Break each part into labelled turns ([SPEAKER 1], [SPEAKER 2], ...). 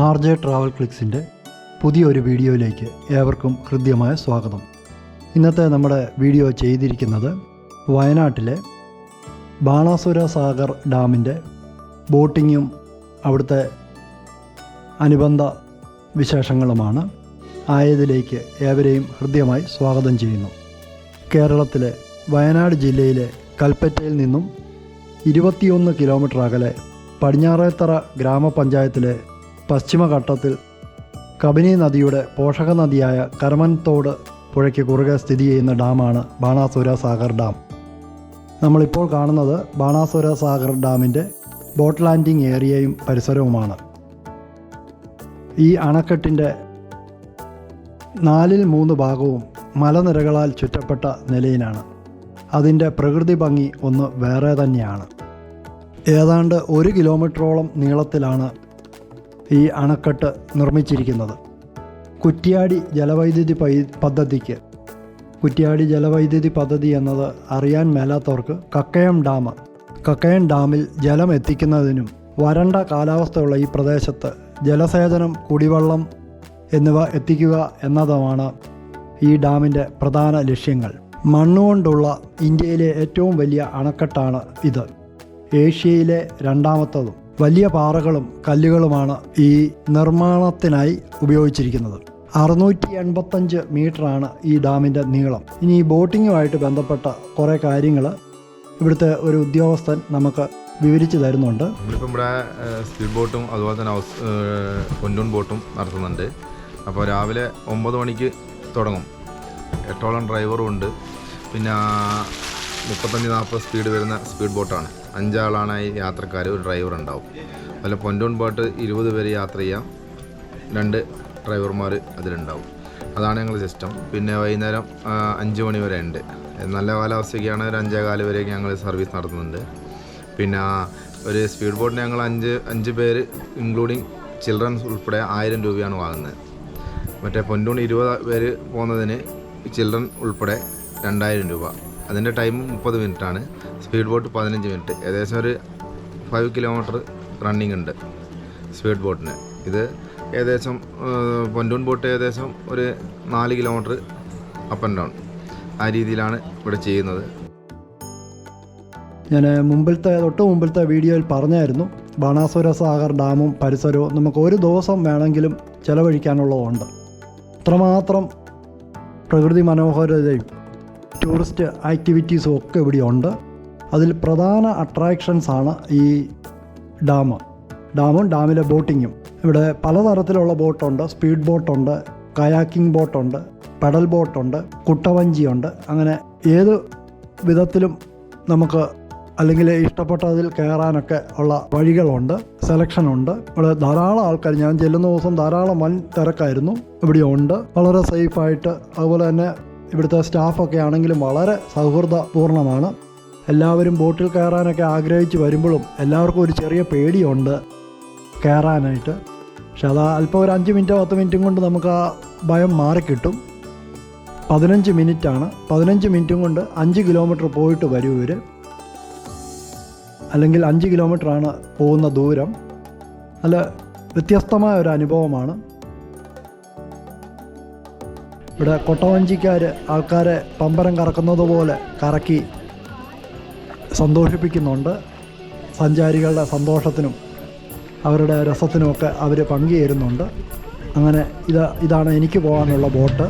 [SPEAKER 1] R J travel ക്ലിക്സിന്റെ പുതിയൊരു വീഡിയോയിലേക്ക് ഏവർക്കും ഹൃദ്യമായ സ്വാഗതം. ഇന്നത്തെ നമ്മുടെ വീഡിയോ ചെയ്തിരിക്കുന്നത് വയനാട്ടിലെ ബാണാസുര സാഗർ ഡാമിന്റെ ബോട്ടിങ്ങും അവിടുത്തെ അനുബന്ധ വിശേഷങ്ങളുമാണ് ആയതിലേക്ക് ഏവരെയും ഹൃദ്യമായി സ്വാഗതം ചെയ്യുന്നു. കേരളത്തിലെ വയനാട് ജില്ലയിലെ കൽപ്പറ്റയിൽ നിന്നും ഇരുപത്തിയൊന്ന് കിലോമീറ്റർ അകലെ പടിഞ്ഞാറേത്തറ ഗ്രാമപഞ്ചായത്തിലെ പശ്ചിമഘട്ടത്തിൽ കബനി നദിയുടെ പോഷക നദിയായ കരമൻതോട് പുഴയ്ക്ക് കുറുകെ സ്ഥിതി ചെയ്യുന്ന ഡാമാണ് ബാണാസുര സാഗർ ഡാം. നമ്മളിപ്പോൾ കാണുന്നത് ബാണാസുര സാഗർ ഡാമിന്റെ ബോട്ട് ലാൻഡിംഗ് ഏരിയയും പരിസരവുമാണ്. ഈ അണക്കെട്ടിന്റെ നാലിൽ മൂന്ന് ഭാഗവും മലനിരകളാൽ ചുറ്റപ്പെട്ട നിലയിലാണ്. അതിന്റെ പ്രകൃതി ഭംഗി ഒന്ന് വേറെ തന്നെയാണ്. ഏതാണ്ട് ഒരു കിലോമീറ്ററോളം നീളത്തിലാണ് ഈ അണക്കെട്ട് നിർമ്മിച്ചിരിക്കുന്നത്. കുറ്റ്യാടി ജലവൈദ്യുതി പദ്ധതിക്ക്. കുറ്റ്യാടി ജലവൈദ്യുതി പദ്ധതി എന്നത് അറിയാൻ മേലാത്തവർക്ക് കക്കയം ഡാം കക്കയം ഡാമിൽ ജലം എത്തിക്കുന്നതിനും വരണ്ട കാലാവസ്ഥയുള്ള ഈ പ്രദേശത്ത് ജലസേചനം കുടിവെള്ളം എന്നിവ എത്തിക്കുക എന്നതുമാണ് ഈ ഡാമിന്റെ പ്രധാന ലക്ഷ്യങ്ങൾ. മണ്ണുകൊണ്ടുള്ള ഇന്ത്യയിലെ ഏറ്റവും വലിയ അണക്കെട്ടാണ് ഇത്. ഏഷ്യയിലെ രണ്ടാമത്തതും. വലിയ പാറകളും കല്ലുകളുമാണ് ഈ നിർമ്മാണത്തിനായി ഉപയോഗിച്ചിരിക്കുന്നത്. അറുന്നൂറ്റി എൺപത്തഞ്ച് മീറ്ററാണ് ഈ ഡാമിന്റെ നീളം. ഇനി ഈ ബോട്ടിങ്ങുമായിട്ട് ബന്ധപ്പെട്ട കുറേ കാര്യങ്ങൾ ഇവിടുത്തെ ഒരു ഉദ്യോഗസ്ഥൻ നമുക്ക് വിവരിച്ചു തരുന്നുണ്ട്.
[SPEAKER 2] നമ്മളിപ്പോൾ ഇവിടെ സ്പീഡ് ബോട്ടും അതുപോലെ തന്നെ ഹൗസ് പൊന്നൂൺ ബോട്ടും നടത്തുന്നുണ്ട്. അപ്പോൾ രാവിലെ ഒമ്പത് മണിക്ക് തുടങ്ങും. എട്ടോളം ഡ്രൈവറും ഉണ്ട്. പിന്നെ മുപ്പത്തഞ്ച് നാൽപ്പത് സ്പീഡ് വരുന്ന സ്പീഡ് ബോട്ടാണ്. അഞ്ചാളാണ് യാത്രക്കാർ ഒരു ഡ്രൈവർ ഉണ്ടാവും. അതുപോലെ പൊന്നൂൺ ബോട്ട് ഇരുപത് പേര് യാത്ര ചെയ്യാം. രണ്ട് ഡ്രൈവർമാർ അതിലുണ്ടാവും. അതാണ് ഞങ്ങൾ സിസ്റ്റം പിന്നെ വൈകുന്നേരം അഞ്ച് മണി വരെ ഉണ്ട്. നല്ല കാലാവസ്ഥയ്ക്കാണ് ഒരു അഞ്ചേ കാൽ വരെയൊക്കെ ഞങ്ങൾ സർവീസ് നടത്തുന്നുണ്ട്. പിന്നെ ഒരു സ്പീഡ് ബോട്ടിന് ഞങ്ങൾ അഞ്ച് അഞ്ച് പേര് ഇൻക്ലൂഡിങ് ചിൽഡ്രൻസ് ഉൾപ്പെടെ ആയിരം രൂപയാണ് വാങ്ങുന്നത്. മറ്റേ പൊന്നൂൺ ഇരുപത് പേര് പോകുന്നതിന് ചിൽഡ്രൻ ഉൾപ്പെടെ രണ്ടായിരം രൂപ. അതിന്റെ ടൈം മുപ്പത് മിനിറ്റാണ്. സ്പീഡ് ബോട്ട് പതിനഞ്ച് മിനിറ്റ്. ഏകദേശം ഒരു ഫൈവ് കിലോമീറ്റർ റണ്ണിങ് ഉണ്ട് സ്പീഡ് ബോട്ടിന്. ഇത് ഏകദേശം പൊന്റൂൺ ബോട്ട് ഏകദേശം ഒരു നാല് കിലോമീറ്റർ അപ്പ് ആൻഡ് ഡൗൺ ആ രീതിയിലാണ് ഇവിടെ ചെയ്യുന്നത്.
[SPEAKER 1] ഞാൻ മുമ്പിലത്തെ തൊട്ട് മുമ്പിലത്തെ വീഡിയോയിൽ പറഞ്ഞായിരുന്നു ബാണാസുര സാഗർ ഡാമും പരിസരവും നമുക്ക് ഒരു ദിവസം വേണമെങ്കിലും ചെലവഴിക്കാനുള്ളതുണ്ട്. അത്രമാത്രം പ്രകൃതി മനോഹരതയും ടൂറിസ്റ്റ് ആക്ടിവിറ്റീസും ഒക്കെ ഇവിടെ ഉണ്ട് അതിൽ പ്രധാന അട്രാക്ഷൻസാണ് ഈ ഡാം. ഡാമും ഡാമിലെ ബോട്ടിങ്ങും. ഇവിടെ പലതരത്തിലുള്ള ബോട്ടുണ്ട്. സ്പീഡ് ബോട്ടുണ്ട് കയാക്കിംഗ് ബോട്ടുണ്ട് പെഡൽ ബോട്ടുണ്ട് കുട്ടവഞ്ചിയുണ്ട്. അങ്ങനെ ഏത് വിധത്തിലും നമുക്ക് അല്ലെങ്കിൽ ഇഷ്ടപ്പെട്ടതിൽ കയറാനൊക്കെ ഉള്ള വഴികളുണ്ട് സെലക്ഷൻ ഉണ്ട്. ഇവിടെ ധാരാളം ആൾക്കാർ ഞാൻ ചെല്ലുന്ന ദിവസം ധാരാളം വൻ തിരക്കായിരുന്നു. ഇവിടെ ഉണ്ട് വളരെ സേഫായിട്ട് അതുപോലെ തന്നെ ഇവിടുത്തെ സ്റ്റാഫൊക്കെ ആണെങ്കിലും വളരെ സൗഹൃദപൂർണമാണ് എല്ലാവരും ബോട്ടിൽ കയറാനൊക്കെ ആഗ്രഹിച്ച് വരുമ്പോഴും എല്ലാവർക്കും ഒരു ചെറിയ പേടിയുണ്ട് കയറാനായിട്ട്. പക്ഷെ അത് അല്പം ഒരു അഞ്ച് മിനിറ്റോ പത്ത് മിനിറ്റും കൊണ്ട് നമുക്ക് ആ ഭയം മാറിക്കിട്ടും. പതിനഞ്ച് മിനിറ്റാണ്. പതിനഞ്ച് മിനിറ്റും കൊണ്ട് അഞ്ച് കിലോമീറ്റർ പോയിട്ട് വരും ഇവർ അല്ലെങ്കിൽ അഞ്ച് കിലോമീറ്ററാണ് പോകുന്ന ദൂരം. നല്ല വ്യത്യസ്തമായ ഒരു അനുഭവമാണ്. ഇവിടെ കൊട്ടവഞ്ചിക്കാർ ആൾക്കാരെ പമ്പരം കറക്കുന്നത് പോലെ കറക്കി സന്തോഷിപ്പിക്കുന്നുണ്ട്. സഞ്ചാരികളുടെ സന്തോഷത്തിനും അവരുടെ രസത്തിനുമൊക്കെ അവർ പങ്കുചേരുന്നുണ്ട്. അങ്ങനെ ഇത് ഇതാണ് എനിക്ക് പോകാനുള്ള ബോട്ട്.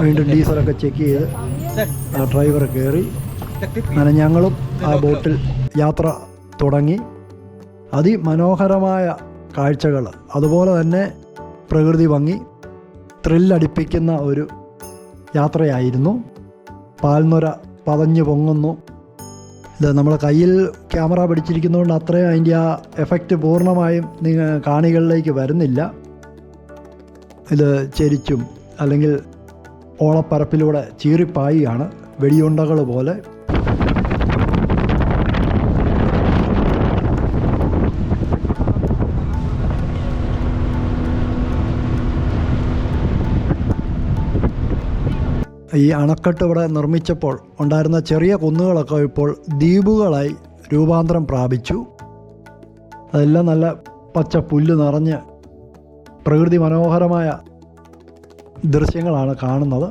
[SPEAKER 1] വീണ്ടും ഡീസലൊക്കെ ചെക്ക് ചെയ്ത് ഡ്രൈവർ കയറി. അങ്ങനെ ഞങ്ങളും ആ ബോട്ടിൽ യാത്ര തുടങ്ങി. അതിമനോഹരമായ കാഴ്ചകൾ അതുപോലെ തന്നെ പ്രകൃതി ഭംഗി. ത്രില്ലടിപ്പിക്കുന്ന ഒരു യാത്രയായിരുന്നു. പാൽനുര പതഞ്ഞു പൊങ്ങുന്നു. ഇത് നമ്മുടെ കയ്യിൽ ക്യാമറ പിടിച്ചിരിക്കുന്നതുകൊണ്ട് അത്രയും അതിന്റെ ആ എഫക്റ്റ് പൂർണമായും നിങ്ങൾ കാണികളിലേക്ക് വരുന്നില്ല. ഇത് ചെരിച്ചും അല്ലെങ്കിൽ ഓളപ്പരപ്പിലൂടെ ചീറിപ്പായിയാണ് വെടിയുണ്ടകൾ പോലെ ഈ അണക്കെട്ട് ഇവിടെ നിർമ്മിച്ചപ്പോൾ ഉണ്ടായിരുന്ന ചെറിയ കുന്നുകളൊക്കെ ഇപ്പോൾ ദ്വീപുകളായി രൂപാന്തരം പ്രാപിച്ചു. അതെല്ലാം നല്ല പച്ച പുല്ല് നിറഞ്ഞ് പ്രകൃതി മനോഹരമായ ദൃശ്യങ്ങളാണ് കാണുന്നത്.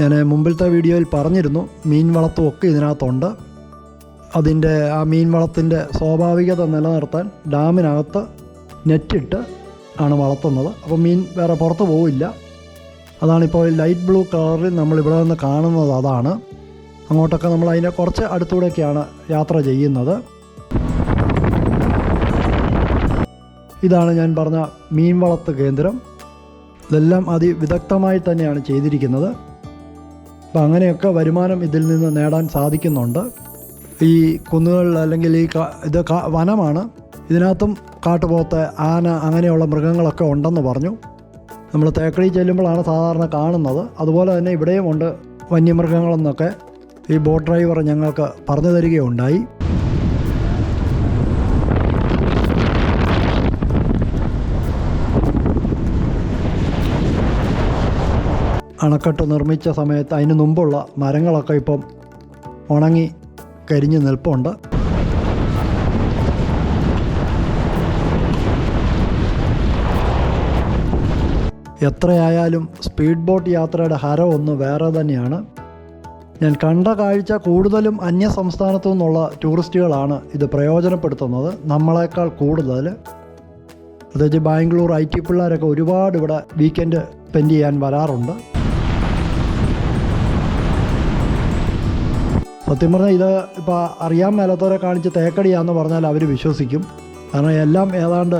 [SPEAKER 1] ഞാൻ മുമ്പിലത്തെ വീഡിയോയിൽ പറഞ്ഞിരുന്നു മീൻ വളർത്തുമൊക്കെ ഇതിനകത്തുണ്ട്. അതിന്റെ ആ മീൻ വളത്തിന്റെ സ്വാഭാവികത നിലനിർത്താൻ ഡാമിനകത്ത് നെറ്റിട്ട് ആണ് വളർത്തുന്നത് അപ്പോൾ മീൻ വേറെ പുറത്ത് പോവില്ല. അതാണിപ്പോൾ ലൈറ്റ് ബ്ലൂ കളറിൽ നമ്മൾ ഇവിടെ നിന്ന് കാണുന്നത് അതാണ്. അങ്ങോട്ടൊക്കെ നമ്മൾ അതിന്റെ കുറച്ച് അടുത്തൂടെയൊക്കെയാണ് യാത്ര ചെയ്യുന്നത്. ഇതാണ് ഞാൻ പറഞ്ഞ മീൻ വളർത്ത് കേന്ദ്രം. ഇതെല്ലാം അതിവിദഗ്ധമായി തന്നെയാണ് ചെയ്തിരിക്കുന്നത്. അപ്പം അങ്ങനെയൊക്കെ വരുമാനം ഇതിൽ നിന്ന് നേടാൻ സാധിക്കുന്നുണ്ട്. ഈ കുന്നുകളിൽ അല്ലെങ്കിൽ ഈ ഇത് വനമാണ്. ഇതിനകത്തും കാട്ടുപോത്ത് ആന അങ്ങനെയുള്ള മൃഗങ്ങളൊക്കെ ഉണ്ടെന്ന് പറഞ്ഞു. നമ്മൾ തേക്കടി ചെല്ലുമ്പോഴാണ് സാധാരണ കാണുന്നത്. അതുപോലെ തന്നെ ഇവിടെയും ഉണ്ട് വന്യമൃഗങ്ങളെന്നൊക്കെ ഈ ബോട്ട് ഡ്രൈവർ ഞങ്ങൾക്ക് പറഞ്ഞു തരികയുണ്ടായി. അണക്കെട്ട് നിർമ്മിച്ച സമയത്ത് അതിന് മുമ്പുള്ള മരങ്ങളൊക്കെ ഇപ്പം ഉണങ്ങി കരിഞ്ഞ് നിൽപ്പുണ്ട്. എത്രയായാലും സ്പീഡ് ബോട്ട് യാത്രയുടെ ഹര ഒന്ന് വേറെ തന്നെയാണ്. ഞാൻ കണ്ട കാഴ്ച കൂടുതലും അന്യ സംസ്ഥാനത്തു നിന്നുള്ള ടൂറിസ്റ്റുകളാണ് ഇത് പ്രയോജനപ്പെടുത്തുന്നത്. നമ്മളെക്കാൾ കൂടുതൽ. പ്രത്യേകിച്ച് ബാംഗ്ലൂർ ഐ ടി പിള്ളേരൊക്കെ ഒരുപാട് ഇവിടെ വീക്കെൻഡ് സ്പെൻഡ് ചെയ്യാൻ വരാറുണ്ട്. സത്യം പറഞ്ഞാൽ ഇത് ഇപ്പോൾ അറിയാൻ മേലാത്തവരെ കാണിച്ച് തേക്കടിയാന്ന് പറഞ്ഞാൽ അവർ വിശ്വസിക്കും. കാരണം എല്ലാം ഏതാണ്ട്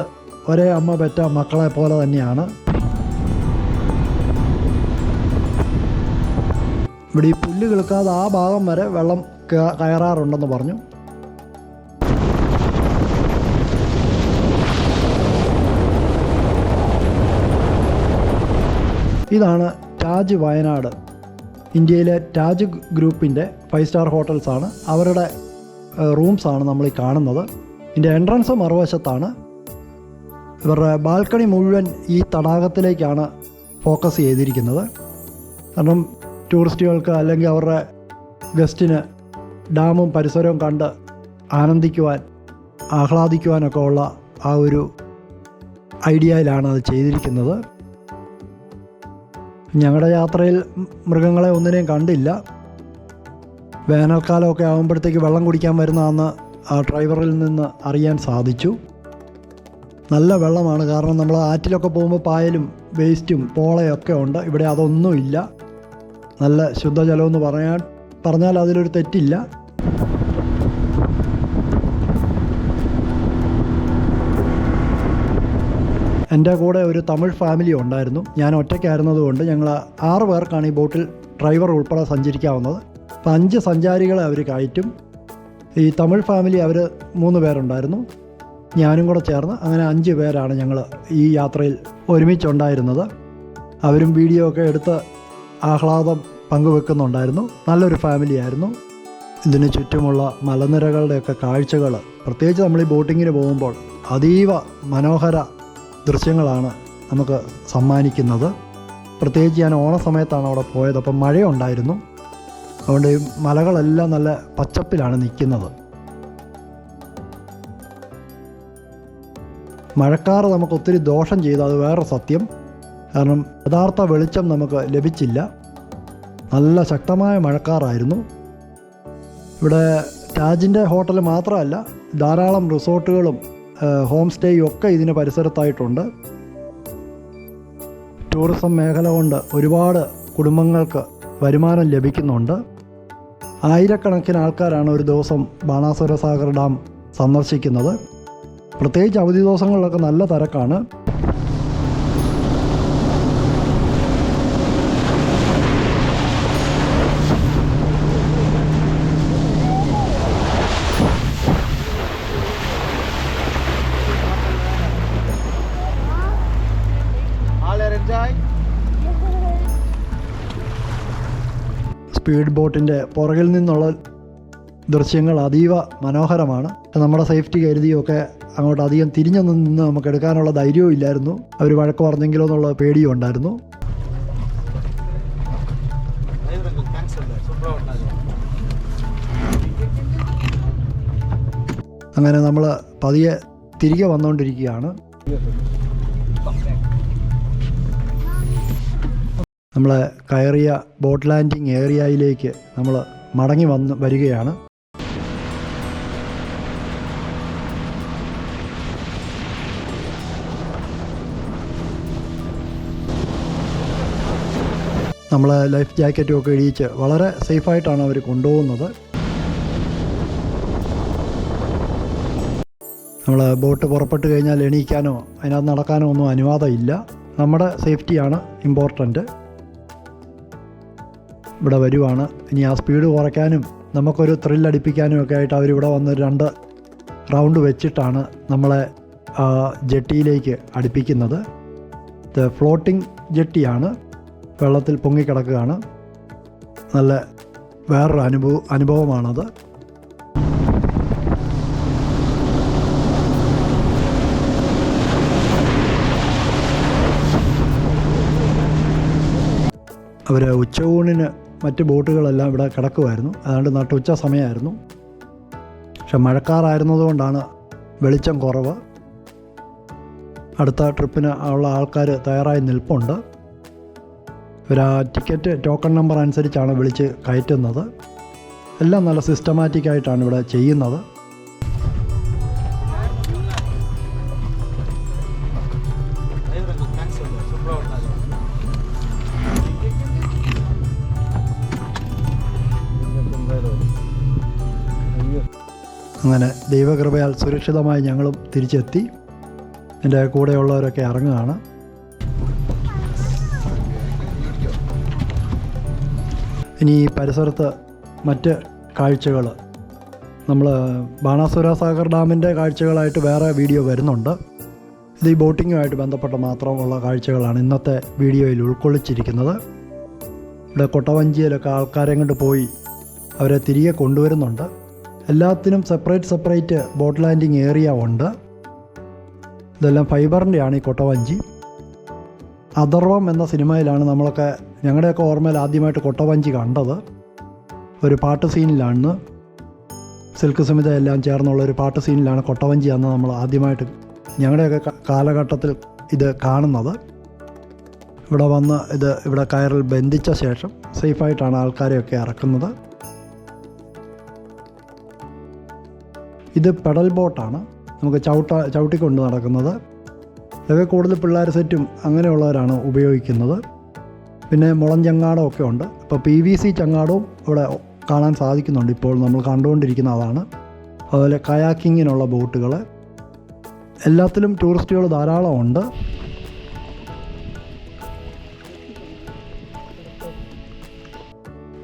[SPEAKER 1] ഒരേ അമ്മ പെറ്റ മക്കളെ പോലെ തന്നെയാണ്. ഇവിടെ ഈ പുല്ല് കിളുക്കാതെ ആ ഭാഗം വരെ വെള്ളം കയറാറുണ്ടെന്ന് പറഞ്ഞു. ഇതാണ് രാജ് വയനാട്. ഇന്ത്യയിലെ താജ് ഗ്രൂപ്പിന്റെ ഫൈവ് സ്റ്റാർ ഹോട്ടൽസാണ്. അവരുടെ റൂംസാണ് നമ്മൾ ഈ കാണുന്നത്. ഇതിന്റെ എൻട്രൻസ് മറുവശത്താണ്. ഇവരുടെ ബാൽക്കണി മുഴുവൻ ഈ തടാകത്തിലേക്കാണ് ഫോക്കസ് ചെയ്തിരിക്കുന്നത്. കാരണം ടൂറിസ്റ്റുകൾക്ക് അല്ലെങ്കിൽ അവരുടെ ഗസ്റ്റിന് ഡാമും പരിസരവും കണ്ട് ആനന്ദിക്കുവാൻ ആഹ്ലാദിക്കുവാനൊക്കെ ഉള്ള ആ ഒരു ഐഡിയയിലാണ് അത് ചെയ്തിരിക്കുന്നത്. ഞങ്ങളുടെ യാത്രയിൽ മൃഗങ്ങളെ ഒന്നിനെയും കണ്ടില്ല. വേനൽക്കാലമൊക്കെ ആകുമ്പോഴത്തേക്ക് വെള്ളം കുടിക്കാൻ വരുന്നതെന്ന് ആ ഡ്രൈവറിൽ നിന്ന് അറിയാൻ സാധിച്ചു. നല്ല വെള്ളമാണ് കാരണം നമ്മൾ ആറ്റിലൊക്കെ പോകുമ്പോൾ പായലും വേസ്റ്റും പോളയൊക്കെ ഉണ്ട്. ഇവിടെ അതൊന്നുമില്ല. നല്ല ശുദ്ധജലമെന്ന് പറയാൻ പറഞ്ഞാൽ അതിലൊരു തെറ്റില്ല. എന്റെ കൂടെ ഒരു തമിഴ് ഫാമിലി ഉണ്ടായിരുന്നു. ഞാൻ ഒറ്റയ്ക്കായിരുന്നതുകൊണ്ട് ഞങ്ങൾ ആറ് പേർക്കാണ് ഈ ബോട്ടിൽ ഡ്രൈവർ ഉൾപ്പെടെ സഞ്ചരിക്കാവുന്നത്. അപ്പം അഞ്ച് സഞ്ചാരികളെ അവർ കയറ്റും. ഈ തമിഴ് ഫാമിലി അവർ മൂന്ന് പേരുണ്ടായിരുന്നു. ഞാനും കൂടെ ചേർന്ന് അങ്ങനെ അഞ്ച് പേരാണ് ഞങ്ങൾ ഈ യാത്രയിൽ ഒരുമിച്ചുണ്ടായിരുന്നത്. അവരും വീഡിയോ ഒക്കെ എടുത്ത് ആഹ്ലാദം പങ്കുവെക്കുന്നുണ്ടായിരുന്നു. നല്ലൊരു ഫാമിലി ആയിരുന്നു. ഇതിന് ചുറ്റുമുള്ള മലനിരകളുടെയൊക്കെ കാഴ്ചകൾ പ്രത്യേകിച്ച് നമ്മൾ ഈ ബോട്ടിങ്ങിന് പോകുമ്പോൾ അതീവ മനോഹര ദൃശ്യങ്ങളാണ് നമുക്ക് സമ്മാനിക്കുന്നത്. പ്രത്യേകിച്ച് ഞാൻ ഓണ സമയത്താണ് അവിടെ പോയത്. അപ്പം മഴയുണ്ടായിരുന്നു. അതുകൊണ്ട് ഈ മലകളെല്ലാം നല്ല പച്ചപ്പിലാണ് നിൽക്കുന്നത്. മഴക്കാറ് നമുക്ക് ഒത്തിരി ദോഷം ചെയ്തു. അത് വേറെ സത്യം. കാരണം യഥാർത്ഥ വെളിച്ചം നമുക്ക് ലഭിച്ചില്ല. നല്ല ശക്തമായ മഴക്കാറായിരുന്നു. ഇവിടെ താജിന്റെ ഹോട്ടൽ മാത്രമല്ല ധാരാളം റിസോർട്ടുകളും ഹോം സ്റ്റേയും ഒക്കെ ഇതിന് പരിസരത്തായിട്ടുണ്ട്. ടൂറിസം മേഖല കൊണ്ട് ഒരുപാട് കുടുംബങ്ങൾക്ക് വരുമാനം ലഭിക്കുന്നുണ്ട്. ആയിരക്കണക്കിന് ആൾക്കാരാണ് ഒരു ദിവസം ബാണാസുര സാഗർ ഡാം സന്ദർശിക്കുന്നത്. പ്രത്യേകിച്ച് അവധി ദിവസങ്ങളിലൊക്കെ നല്ല തിരക്കാണ്. സ്പീഡ് ബോട്ടിന്റെ പുറകിൽ നിന്നുള്ള ദൃശ്യങ്ങൾ അതീവ മനോഹരമാണ്. നമ്മുടെ സേഫ്റ്റി കരുതിയൊക്കെ അങ്ങോട്ട് അധികം തിരിഞ്ഞൊന്നും നിന്ന് നമുക്ക് എടുക്കാനുള്ള ധൈര്യവും ഇല്ലായിരുന്നു. അവർ വഴക്ക് പറഞ്ഞെങ്കിലോ എന്നുള്ള പേടിയും ഉണ്ടായിരുന്നു. അങ്ങനെ നമ്മൾ പതിയെ തിരികെ വന്നുകൊണ്ടിരിക്കുകയാണ്. നമ്മൾ കയറിയ ബോട്ട് ലാൻഡിങ് ഏരിയയിലേക്ക് നമ്മൾ മടങ്ങി വന്ന് വരികയാണ്. നമ്മൾ ലൈഫ് ജാക്കറ്റും ഒക്കെ ഇടിയിച്ച് വളരെ സേഫായിട്ടാണ് അവർ കൊണ്ടുപോകുന്നത്. നമ്മൾ ബോട്ട് പുറപ്പെട്ട് കഴിഞ്ഞാൽ എണീക്കാനോ അതിനകത്ത് നടക്കാനോ ഒന്നും അനുവാദമില്ല. നമ്മുടെ സേഫ്റ്റിയാണ് ഇമ്പോർട്ടന്റ് ഇവിടെ വരുവാണ്. ഇനി ആ സ്പീഡ് കുറയ്ക്കാനും നമുക്കൊരു ത്രില്ലടിപ്പിക്കാനും ഒക്കെ ആയിട്ട് അവരിവിടെ വന്ന് രണ്ട് റൗണ്ട് വെച്ചിട്ടാണ് നമ്മളെ ജെട്ടിയിലേക്ക് അടുപ്പിക്കുന്നത്. ഇത് ഫ്ലോട്ടിംഗ് ജെട്ടിയാണ്. വെള്ളത്തിൽ പൊങ്ങിക്കിടക്കുകയാണ്. നല്ല വേറൊരു അനുഭവ അനുഭവമാണത്. അവർ ഉച്ചയൂണിന് മറ്റ് ബോട്ടുകളെല്ലാം ഇവിടെ കിടക്കുമായിരുന്നു. അതുകൊണ്ട് നട്ടുച്ച സമയമായിരുന്നു. പക്ഷെ മഴക്കാറായിരുന്നതുകൊണ്ടാണ് വെളിച്ചം കുറവ്. അടുത്ത ട്രിപ്പിന് ഉള്ള ആൾക്കാർ തയ്യാറായി നിൽപ്പുണ്ട്. ഒരു ടിക്കറ്റ് ടോക്കൺ നമ്പർ അനുസരിച്ചാണ് വിളിച്ച് കയറ്റുന്നത്. എല്ലാം നല്ല സിസ്റ്റമാറ്റിക്കായിട്ടാണ് ഇവിടെ ചെയ്യുന്നത്. അങ്ങനെ ദൈവകൃപയാൽ സുരക്ഷിതമായി ഞങ്ങളും തിരിച്ചെത്തി. എന്റെ കൂടെയുള്ളവരൊക്കെ ഇറങ്ങുകയാണ്. ഇനി പരിസരത്ത് മറ്റ് കാഴ്ചകൾ. നമ്മൾ ബാണാസുര സാഗർ ഡാമിന്റെ കാഴ്ചകളായിട്ട് വേറെ വീഡിയോ വരുന്നുണ്ട്. ഇത് ഈ ബോട്ടിങ്ങുമായിട്ട് ബന്ധപ്പെട്ട മാത്രമുള്ള കാഴ്ചകളാണ് ഇന്നത്തെ വീഡിയോയിൽ ഉൾക്കൊള്ളിച്ചിരിക്കുന്നത്. ഇവിടെ കൊട്ടവഞ്ചിയിലൊക്കെ ആൾക്കാരെ കൊണ്ട് പോയി അവരെ തിരികെ കൊണ്ടുവരുന്നുണ്ട്. എല്ലാത്തിനും separate separate boat landing area ഉണ്ട്. ഇതെല്ലാം ഫൈബറിന്റെയാണ് ഈ കൊട്ടവഞ്ചി. അഥർവം എന്ന സിനിമയിലാണ് നമ്മളൊക്കെ ഞങ്ങളുടെയൊക്കെ ഓർമ്മയിൽ ആദ്യമായിട്ട് കൊട്ടവഞ്ചി കണ്ടത്. ഒരു പാട്ട് സീനിലാണ് സിൽക്ക് സമിത എല്ലാം ചേർന്നുള്ള ഒരു പാട്ട് സീനിലാണ് കൊട്ടവഞ്ചി എന്ന് നമ്മൾ ആദ്യമായിട്ട് ഞങ്ങളുടെയൊക്കെ കാലഘട്ടത്തിൽ ഇത് കാണുന്നത്. ഇവിടെ വന്ന് ഇത് ഇവിടെ കയറിൽ ബന്ധിച്ച ശേഷം സേഫായിട്ടാണ് ആൾക്കാരെയൊക്കെ ഇറക്കുന്നത്. ഇത് പെഡൽ ബോട്ടാണ്. നമുക്ക് ചവിട്ട ചവിട്ടിക്കൊണ്ട് നടക്കുന്നത്. ഇതൊക്കെ കൂടുതൽ പിള്ളേർ സെറ്റും അങ്ങനെയുള്ളവരാണ് ഉപയോഗിക്കുന്നത്. പിന്നെ മുളം ചങ്ങാടം ഒക്കെ ഉണ്ട്. ഇപ്പോൾ പി വി സി ചങ്ങാടവും ഇവിടെ കാണാൻ സാധിക്കുന്നുണ്ട്. ഇപ്പോൾ നമ്മൾ കണ്ടുകൊണ്ടിരിക്കുന്ന അതാണ്. അതുപോലെ കയാക്കിങ്ങിനുള്ള ബോട്ടുകൾ എല്ലാത്തിലും ടൂറിസ്റ്റുകൾ ധാരാളം ഉണ്ട്.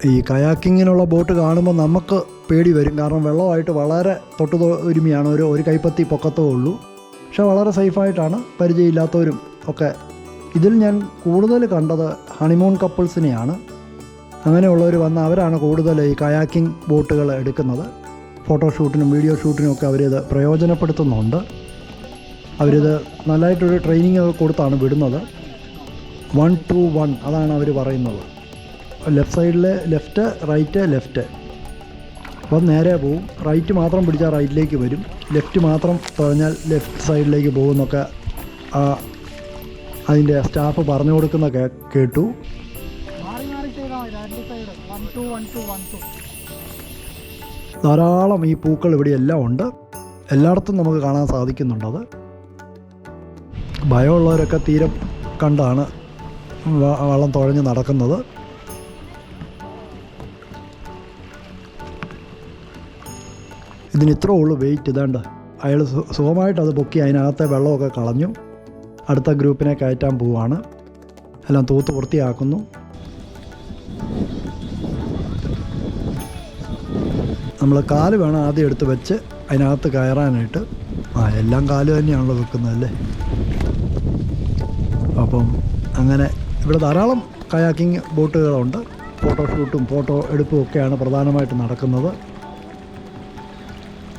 [SPEAKER 1] ഈ കയാക്കിങ്ങിനുള്ള ബോട്ട് കാണുമ്പോൾ നമുക്ക് പേടി വരും. കാരണം വെള്ളമായിട്ട് വളരെ തൊട്ട് ഒരുമിയാണ്. ഒരു ഒരു കൈപ്പത്തി പൊക്കത്തേ ഉള്ളൂ. പക്ഷെ വളരെ സേഫായിട്ടാണ് പരിചയമില്ലാത്തവരും ഒക്കെ. ഇതിൽ ഞാൻ കൂടുതൽ കണ്ടത് ഹണിമൂൺ കപ്പിൾസിനെയാണ്. അങ്ങനെയുള്ളവർ വന്ന് അവരാണ് കൂടുതൽ ഈ കയാക്കിംഗ് ബോട്ടുകൾ എടുക്കുന്നത്. ഫോട്ടോഷൂട്ടിനും വീഡിയോ ഷൂട്ടിനും ഒക്കെ അവരിത് പ്രയോജനപ്പെടുത്തുന്നുണ്ട്. അവരിത് നല്ലതായിട്ടൊരു ട്രെയിനിങ് കൊടുത്താണ് വിടുന്നത്. വൺ ടു വൺ അതാണ് അവർ പറയുന്നത്. ലെഫ്റ്റ് സൈഡിൽ ലെഫ്റ്റ് റൈറ്റ് ലെഫ്റ്റ്. അപ്പം നേരെ പോവും. റൈറ്റ് മാത്രം പിടിച്ചാൽ റൈറ്റിലേക്ക് വരും. ലെഫ്റ്റ് മാത്രം തുഴഞ്ഞാൽ ലെഫ്റ്റ് സൈഡിലേക്ക് പോകുമെന്നൊക്കെ ആ അതിന്റെ സ്റ്റാഫ് പറഞ്ഞു കൊടുക്കുന്ന കേ കേട്ടു. ധാരാളം ഈ പൂക്കൾ ഇവിടെ എല്ലാം ഉണ്ട്. എല്ലായിടത്തും നമുക്ക് കാണാൻ സാധിക്കുന്നുണ്ടത് ഭയമുള്ളവരൊക്കെ തീരം കണ്ടാണ് വള്ളം തുഴഞ്ഞ് നടക്കുന്നത്. ഇതിന് ഇത്രേ ഉള്ളൂ വെയിറ്റ് ഇതാണ്ട് അയാൾ സുഖമായിട്ട് അത് പൊക്കി അതിനകത്തെ വെള്ളമൊക്കെ കളഞ്ഞു. അടുത്ത ഗ്രൂപ്പിനെ കയറ്റാൻ പോവുകയാണ് എല്ലാം തൂത്ത് വൃത്തിയാക്കുന്നു. നമ്മൾ കാൽ വേണം ആദ്യം എടുത്ത് വെച്ച് അതിനകത്ത് കയറാനായിട്ട്. ആ എല്ലാം കാൽ തന്നെയാണല്ലോ വെക്കുന്നതല്ലേ അപ്പം അങ്ങനെ ഇവിടെ ധാരാളം കയാക്കിംഗ് ബോട്ടുകളുണ്ട്. ഫോട്ടോഷൂട്ടും ഫോട്ടോ എടുപ്പും ഒക്കെയാണ് പ്രധാനമായിട്ട് നടക്കുന്നത്.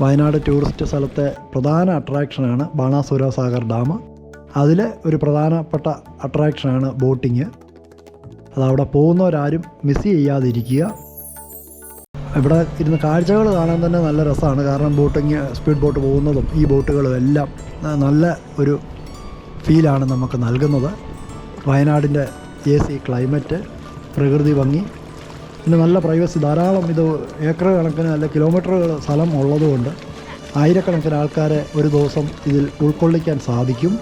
[SPEAKER 1] വയനാട് ടൂറിസ്റ്റ് സ്ഥലത്തെ പ്രധാന അട്രാക്ഷനാണ് ബാണാസുര സാഗർ ഡാം. അതിലെ ഒരു പ്രധാനപ്പെട്ട അട്രാക്ഷനാണ് ബോട്ടിങ്. അതവിടെ പോകുന്നവരാരും മിസ് ചെയ്യാതിരിക്കുക. ഇവിടെ ഇരുന്ന് കാഴ്ചകൾ കാണാൻ തന്നെ നല്ല രസമാണ്. കാരണം ബോട്ടിങ് സ്പീഡ് ബോട്ട് പോകുന്നതും ഈ ബോട്ടുകളും എല്ലാം നല്ല ഒരു ഫീലാണ് നമുക്ക് നൽകുന്നത്. വയനാടിന്റെ എ സി ക്ലൈമറ്റ് പ്രകൃതി ഭംഗി പിന്നെ നല്ല പ്രൈവസി ധാരാളം ഇത് ഏക്കർ കണക്കിന് അല്ല കിലോമീറ്ററുകൾ സ്ഥലം ഉള്ളതുകൊണ്ട് ആയിരക്കണക്കിന് ആൾക്കാരെ ഒരു ദിവസം ഇതിൽ ഉൾക്കൊള്ളിക്കാൻ സാധിക്കും.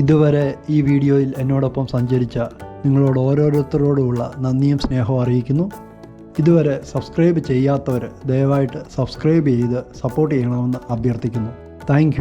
[SPEAKER 1] ഇതുവരെ ഈ വീഡിയോയിൽ എന്നോടൊപ്പം സഞ്ചരിച്ച നിങ്ങളോട് ഓരോരുത്തരോടുമുള്ള നന്ദിയും സ്നേഹവും അറിയിക്കുന്നു. ഇതുവരെ സബ്സ്ക്രൈബ് ചെയ്യാത്തവർ ദയവായിട്ട് സബ്സ്ക്രൈബ് ചെയ്ത് സപ്പോർട്ട് ചെയ്യണമെന്ന് അഭ്യർത്ഥിക്കുന്നു. താങ്ക്